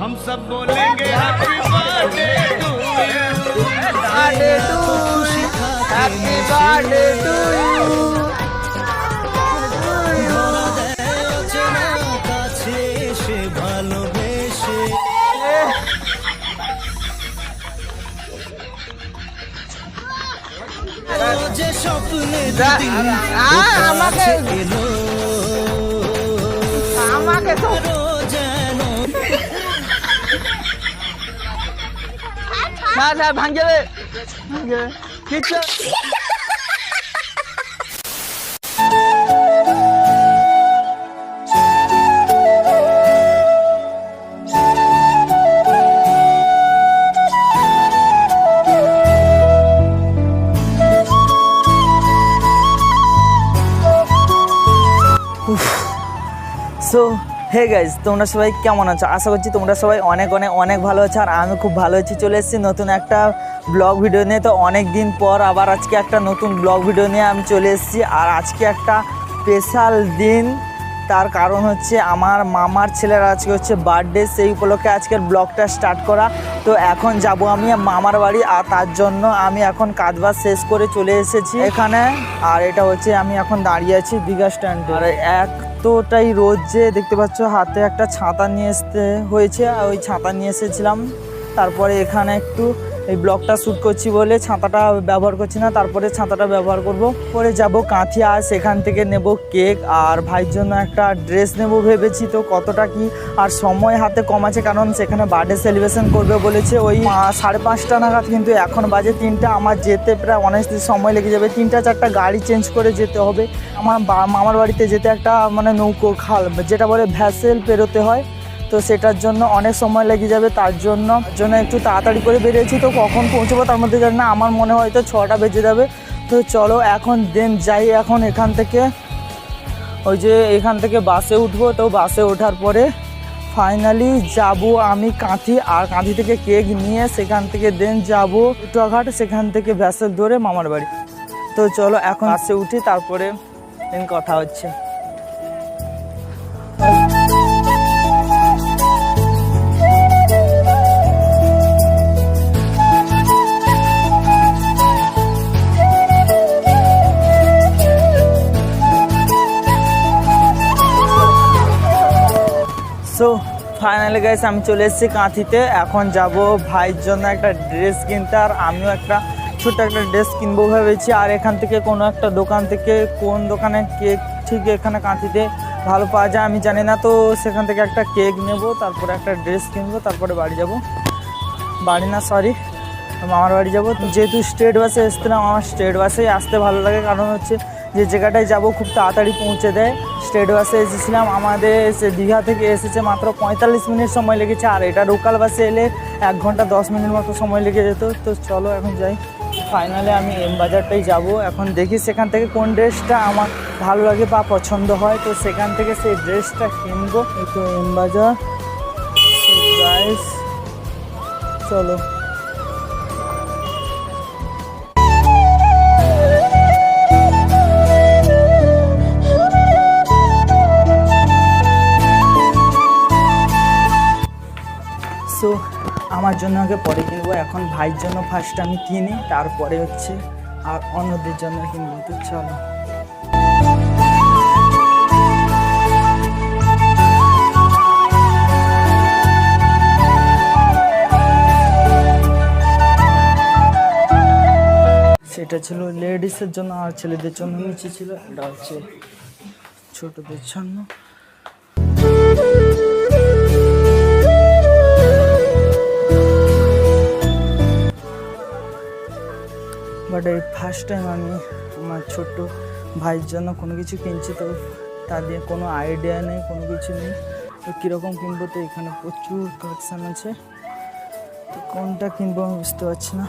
हम सब बोलेंगे happy birthday to you happy birthday to happy birthday to you স্বপ্নে আমাকে আমাকে তো ভাঙ যাবে ভাঙ যাবে কিচ্ছু হে গাইজ তোমরা সবাই কেমন আছো? আশা করছি তোমরা সবাই অনেক অনেক অনেক ভালো আছো আর আমি খুব ভালো আছি। চলে এসেছি নতুন একটা ব্লগ ভিডিও নিয়ে। তো অনেক দিন পর আবার আজকে একটা নতুন ব্লগ ভিডিও নিয়ে আমি চলে এসেছি। আর আজকে একটা স্পেশাল দিন। তার কারণ হচ্ছে আমার মামার ছেলের আজকে হচ্ছে বার্থডে সেই উপলক্ষে আজকের ব্লগটা স্টার্ট করা। তো এখন যাব আমি মামার বাড়ি আর তার জন্য আমি এখন কাজবাজ শেষ করে চলে এসেছি এখানে। আর এটা হচ্ছে আমি এখন দাঁড়িয়ে আছি দীঘা স্ট্যান্ডে আর এতটাই রোদ যে দেখতে পাচ্ছ, হাতে একটা ছাতা নিয়ে আসতে হয়েছে, আর ওই ছাতা নিয়ে এসেছিলাম। তারপরে এখানে একটু এই ব্লগটা শ্যুট করছি বলে ছাতাটা ব্যবহার করছি না, তারপরে ছাতাটা ব্যবহার করব। পরে যাব কাঁথি আর সেখান থেকে নেব কেক। আর ভাইয়ের জন্য একটা ড্রেস নেব ভেবেছি তো, কতটা কি আর সময় হাতে কম আছে, কারণ সেখানে বার্থডে সেলিব্রেশন করবে বলেছে। ওই সাড়ে পাঁচটা নাগাদ কিন্তু এখন বাজে তিনটা। আমার যেতে প্রায় অনেক সময় লেগে যাবে। তিনটা, চারটা গাড়ি চেঞ্জ করে যেতে হবে। আমার মামার বাড়িতে যেতে একটা মানে নৌকো, খাল, যেটা বলে ভ্যাসেল পেরোতে হয়। তো সেটার জন্য অনেক সময় লেগে যাবে, তার জন্য জন্য একটু তাড়াতাড়ি করে বেরিয়েছি। তো কখন পৌঁছবো তার মধ্যে জানি না, আমার মনে হয় তো ছটা বেজে যাবে। তো চলো এখন দেন যাই, এখন এখান থেকে, ওই যে এখান থেকে বাসে উঠবো। তো বাসে ওঠার পরে ফাইনালি যাব আমি কাঁথি, আর কাঁথি থেকে কেক নিয়ে সেখান থেকে দেন যাব উটোঘাট সেখান থেকে ভ্যাসেল ধরে মামার বাড়ি। তো চলো এখন বাসে উঠি, তারপরে দেন কথা হচ্ছে। সো ফাইনালি গাইস আমি চলে এসেছি কাঁথিতে। এখন যাব ভাইয়ের জন্য একটা ড্রেস কিনতে, আর আমিও একটা ছোট একটা ড্রেস কিনবো ভেবেছি। আর এখান থেকে কোনো একটা দোকান থেকে কোন দোকানে কেক ঠিক এখানে কাঁথিতে ভালো পাওয়া যায় আমি জানি না। তো সেখান থেকে একটা কেক নেব, তারপরে একটা ড্রেস কিনবো, তারপরে বাড়ি যাব। বাড়ি না সরি মামার বাড়ি যাব। যেহেতু স্টেট বাসে এসছিলাম, আমার স্টেট বাসেই আসতে ভালো লাগে। কারণ হচ্ছে যে জায়গাটায় যাব খুব তাড়াতাড়ি পৌঁছে দেয়। স্টেট বাসে এসেছিলাম, আমাদের সে দীঘা থেকে এসেছে মাত্র পঁয়তাল্লিশ মিনিট সময় লেগেছে। আর এটা লোকাল বাসে এলে এক ঘণ্টা দশ মিনিট মতো সময় লেগে যেত। তো চলো এখন যাই। ফাইনালে আমি এম বাজারটাই যাব। এখন দেখি সেখান থেকে কোন ড্রেসটা আমার ভালো লাগে বা পছন্দ হয়। তো সেখান থেকে সেই ড্রেসটা কিনবো। তো এম বাজার। চলো। আমার জন্য আগে পরে কিনবো। এখন ভাইয়ের জন্য ফার্স্ট আমি কিনি, তারপরে হচ্ছে আর অন্যদের জন্য কিনবো। তো চলো। সেটা ছিল লেডিসের জন্য আর ছেলেদের জন্য। নিচে ছিল, এটা হচ্ছে ছোটদের জন্য। বাট এই ফার্স্ট টাইম আমি আমার ছোট্ট ভাইয়ের জন্য কোনো কিছু কিনছি, তো তাদের কোনো আইডিয়া নেই, কোনো কিছু নেই। তো কীরকম কিনবো, তো এখানে প্রচুর কালেকশান আছে। তো কোনটা কিনবো আমি বুঝতে পারছি না।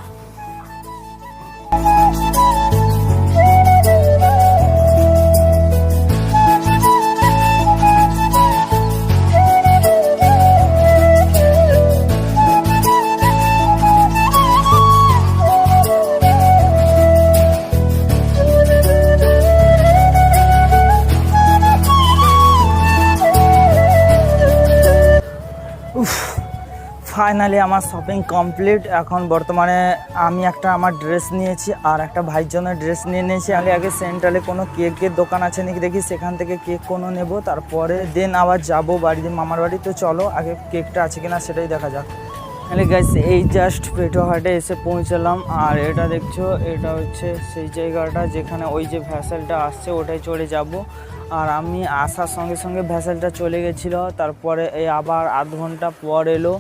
ফাইনালি আমার শপিং কমপ্লিট এখন বর্তমানে আমি একটা আমার ড্রেস নিয়েছি আর একটা ভাইয়ের জন্য ড্রেস নিয়ে নিয়েছি। আগে আগে সেন্ট্রালে কোনো কেকের দোকান আছে নাকি দেখি, সেখান থেকে কেক কোনো নেব। তারপরে দেন আবার যাব বাড়িতে, মামার বাড়ি। তো চলো, আগে কেকটা আছে কিনা সেটাই দেখা যাক। তাহলে গাইস এই জাস্ট পেটোহাটে এসে পৌঁছালাম। আর এটা দেখছ, এটা হচ্ছে সেই জায়গাটা যেখানে ওই যে ভ্যাসেলটা আসছে, ওটাই চলে যাব। আর আমি আসার সঙ্গে সঙ্গে ভ্যাসেলটা চলে গেছিল। তারপরে এই আবার আধ ঘণ্টা পর এলো।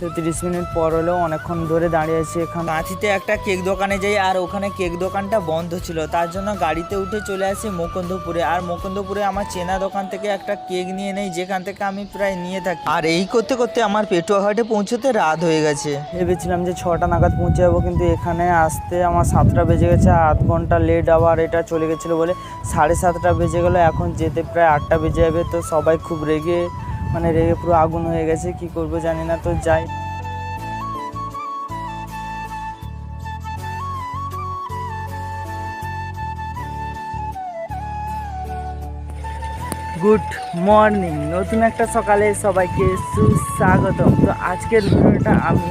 তো তিরিশ মিনিট পর হলো অনেকক্ষণ ধরে দাঁড়িয়ে আছি এখানে। মাছিতে একটা কেক দোকানে যাই আর ওখানে কেক দোকানটা বন্ধ ছিল। তার জন্য গাড়িতে উঠে চলে আসি মুকুন্দপুরে। আর মুকুন্দপুরে আমার চেনা দোকান থেকে একটা কেক নিয়ে নেই, যেখান থেকে আমি প্রায় নিয়ে থাকি। আর এই করতে করতে আমার পেটুয়াঘাটে পৌঁছতে রাত হয়ে গেছে। ভেবেছিলাম যে ছটা নাগাদ পৌঁছে যাব কিন্তু এখানে আসতে আমার সাতটা বেজে গেছে, আধ ঘণ্টা লেট আবার এটা চলে গেছিল বলে সাড়ে সাতটা বেজে গেলো। এখন যেতে প্রায় আটটা বেজে যাবে, তো সবাই খুব রেগে মানে রেগে পুরো আগুন হয়ে গেছে, কি করব জানি না, তো যাই। গুড মর্নিং নতুন একটা সকালে সবাইকে সুস্বাগতম। তো আজকের ভিডিওটা আমি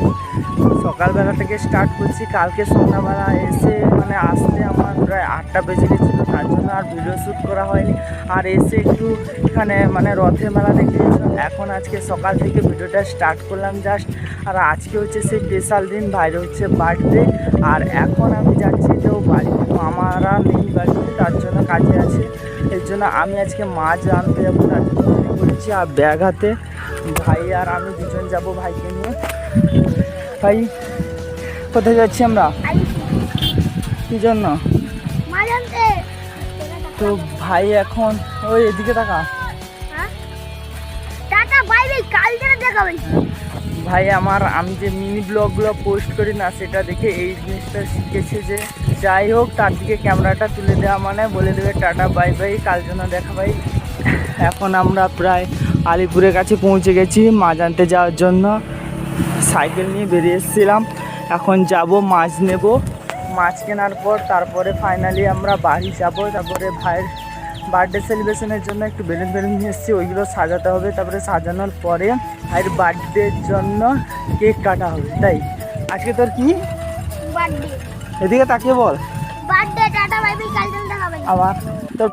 সকালবেলা থেকে স্টার্ট করছি, কালকে সন্ধ্যাবেলা এসে মানে আসতে আমার প্রায় আটটা বেজে গেছিল তার জন্য আর ভিডিও শ্যুট করা হয়নি। আর এসে একটু এখানে মানে রথের মেলা দেখে এখন আজকে সকাল থেকে ভিডিওটা স্টার্ট করলাম জাস্ট আর আজকে হচ্ছে সেই স্পেশাল দিন, বাইরে হচ্ছে বার্থডে আর এখন আমি যাচ্ছি তো বাড়ি। মামারা নেই বাড়িতে তার জন্য কাজে আছে। এর জন্য আমি আজকে মাছ আনতে যাব, তার জন্য করেছি। আর ব্যাগ হাতে ভাই আর আমি দুজন যাব ভাইকে নিয়ে। ভাই, কোথায় যাচ্ছি আমরা? কী জন্য? তো ভাই এখন ওই এদিকে বাই কাল ভাই আমার আমি যে মিনি ব্লগগুলো পোস্ট করি না সেটা দেখে এই জিনিসটা শিখেছে যে যাই হোক তার দিকে ক্যামেরাটা তুলে দেওয়া মানে বলে দেবে টাটা বাই বাই কাল জন্য দেখা ভাই। এখন আমরা প্রায় আলিপুরের কাছে পৌঁছে গেছি মাছ আনতে যাওয়ার জন্য। সাইকেল নিয়ে বেরিয়ে এসেছিলাম। এখন যাব মাছ নেব। মাছ কেনার পর তারপরে ফাইনালি আমরা বাড়ি যাব। তারপরে ভাইয়ের বার্থডে সেলিব্রেশনের জন্য একটু বেলুন বেলুন নিয়ে এসেছি ওইগুলো সাজাতে হবে। তারপরে সাজানোর পরে ভাইয়ের বার্থডের জন্য কেক কাটা হবে তাই? আজকে তোর কি? এদিকে তাকিয়ে বল। আবার তোর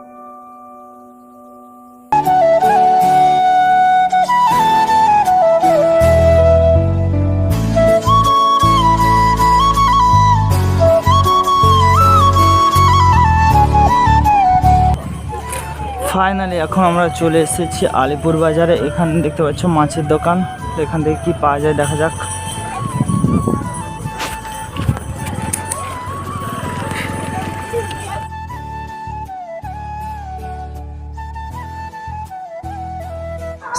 ফাইনালি এখন আমরা চলে এসেছি আলিপুর বাজারে এখানে দেখতে পাচ্ছ মাছের দোকান। এখান থেকে কি পাওয়া যায় দেখা যাক।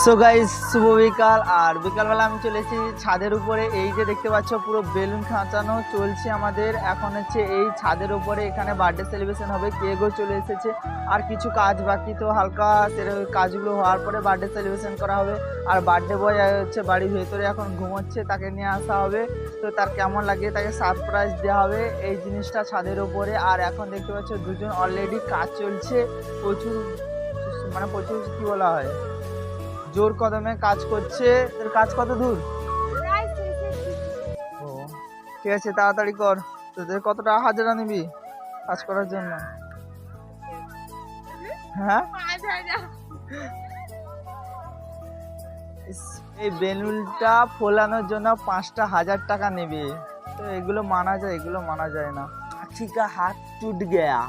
সো গাইজ শুভ বিকাল। আর বিকালবেলা আমি চলে এসেছি ছাদের উপরে। এই যে দেখতে পাচ্ছ, পুরো বেলুন খাঁচানো চলছে আমাদের। এখন হচ্ছে এই ছাদের উপরে এখানে বার্থডে সেলিব্রেশন হবে। কেকও চলে এসেছে? আর কিছু কাজ বাকি তো হালকা সেরকম কাজগুলো হওয়ার পরে বার্থডে সেলিব্রেশন করা হবে। আর বার্থডে বয় হচ্ছে বাড়ির ভেতরে এখন ঘুমোচ্ছে, তাকে নিয়ে আসা হবে। তো তার কেমন লাগে তাকে সারপ্রাইজ দেওয়া হবে এই জিনিসটা ছাদের উপরে। আর এখন দেখতে পাচ্ছ, দুজন অলরেডি কাজ চলছে। প্রচুর মানে প্রচুর কী বলা হয়? জোর কদমে কাজ করছে। তোর কাজ কত দূর? ও ঠিক আছে তাড়াতাড়ি কর। তোদের কত টাকা হাজারা নিবি কাজ করার জন্য? হ্যাঁ? এই বেলুনটা ফোলানোর জন্য পাঁচটা হাজার টাকা নেবে। তো এগুলো মানা যায় এগুলো মানা যায় না। কা হাত টুট গয়া।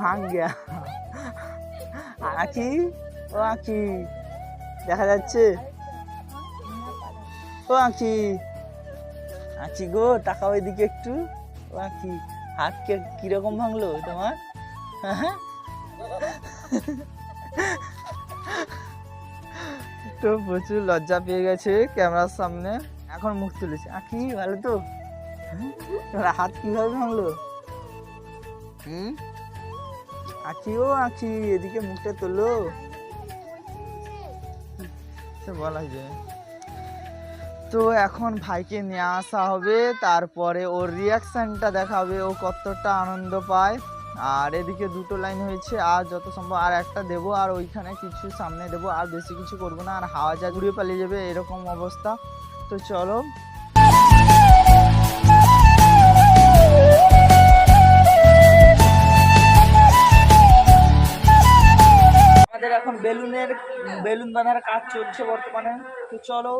ভাঙ গয়া। আখি ও আখি দেখা যাচ্ছে। ও আঁকি আখি গো, টাকা ওইদিকে একটু। ও আঁকি হাত কে কীরকম ভাঙলো তোমার? তো প্রচুর লজ্জা পেয়ে গেছে ক্যামেরার সামনে। এখন মুখ তুলেছে। আঁকি ভালো তো? হাত কীভাবে ভাঙলো? হুম? আখি ও আখি এদিকে মুখটা তোলো। সে বলা যায়। তো এখন ভাইকে নিয়ে আসা হবে, তারপরে ওর রিয়াকশানটা দেখা হবে ও কতটা আনন্দ পায়। আর এদিকে দুটো লাইন হয়েছে, আর যত সম্ভব আর একটা দেবো, আর ওইখানে কিছু সামনে দেবো, আর বেশি কিছু করব না, আর হাওয়া যা ঘুরিয়ে পালিয়ে যাবে, এরকম অবস্থা। তো চলো বেলুন বাঁধার কাজ চলছে বর্তমানে। তো চলো।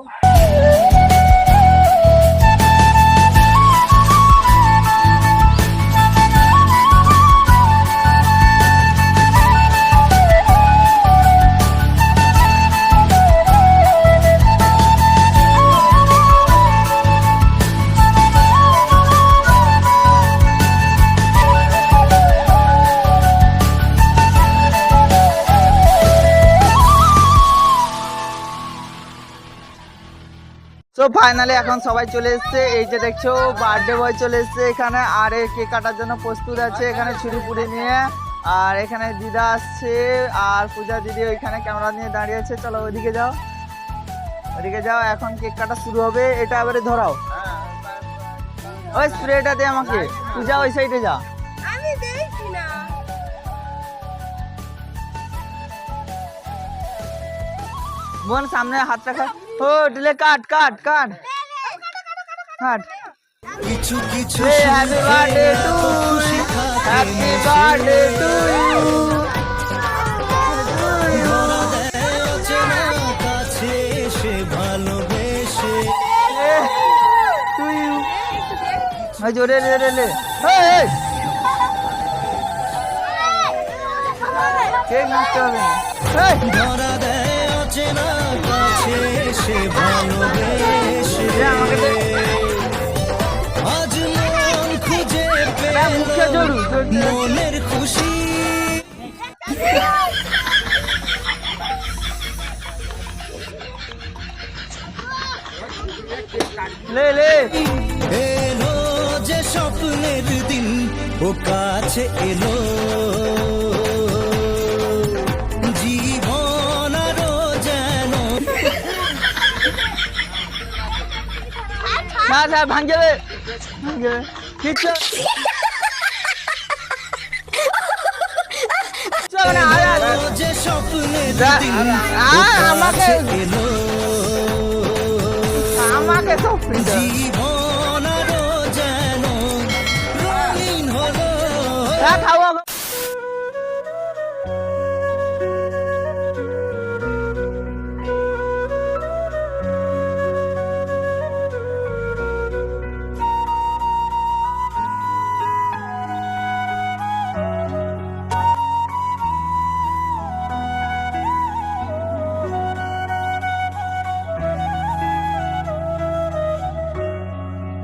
সো ফাইনালি এখন সবাই চলে এসছে। এই যে দেখছ বার্থডে বয় চলে এসছে এখানে। আর এ কেক কাটার জন্য প্রস্তুত আছে এখানে ছুরি পুরি নিয়ে। আর এখানে দিদা আসছে আর পূজা দিদি ওইখানে ক্যামেরা নিয়ে দাঁড়িয়ে আছে। চলো ওইদিকে যাও। ওইদিকে যাও এখন কেক কাটা শুরু হবে। এটা এবারে ধরাও। ওই স্প্রেটা দে আমাকে। পূজা ওই সাইডে যা। আমি দেখছি না। বোন সামনে হাত রাখা ও দিলে কাট কাট কাট কাট কিছু কিছু Hey, happy birthday to you. Happy birthday to you. অচেনা কাছে এসে ভালোবেসে Hey, to you. ওই জোরে রে রে রে Hey, hey. কেক নষ্ট হবে অচেনা কাছে এসে ভালোবেসে। আজ মন খুঁজে পেল। মনের খুশি লে লে এলো যে স্বপ্নের দিন ও কাছে এলো না ভাঙ ভাঙ কিচ্ছু আমাকে। আমাকে সব ফিল্টার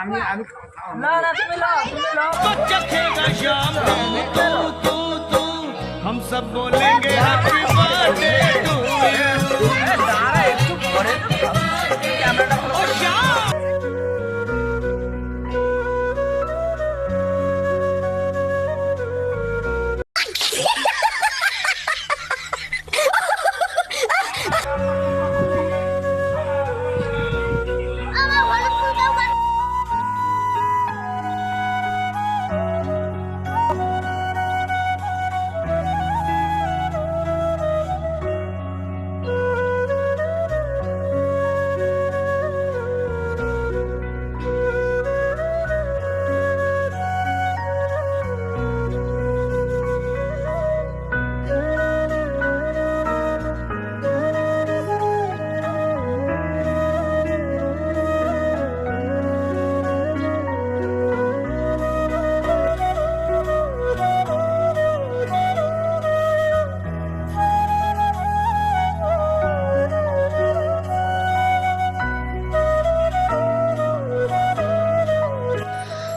আমি আমি तो चखेगा शाम तू तू तू हम सब बोलेंगे हैप्पी बर्थडे टू यू शाम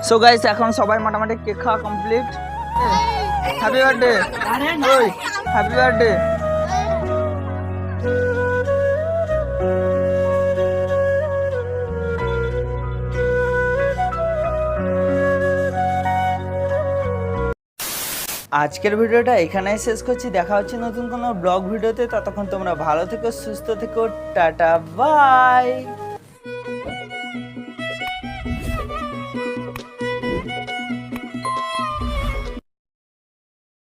so guys এখন সবাই মোটামুটি কেক খাওয়া কমপ্লিট হ্যাপি বার্থডে ওই হ্যাপি বার্থডে আজকের ভিডিওটা এখানেই শেষ করছি। দেখা হচ্ছে নতুন কোনো ব্লগ ভিডিওতে। ততক্ষণ তোমরা ভালো থেকো, সুস্থ থেকো। Tata, bye.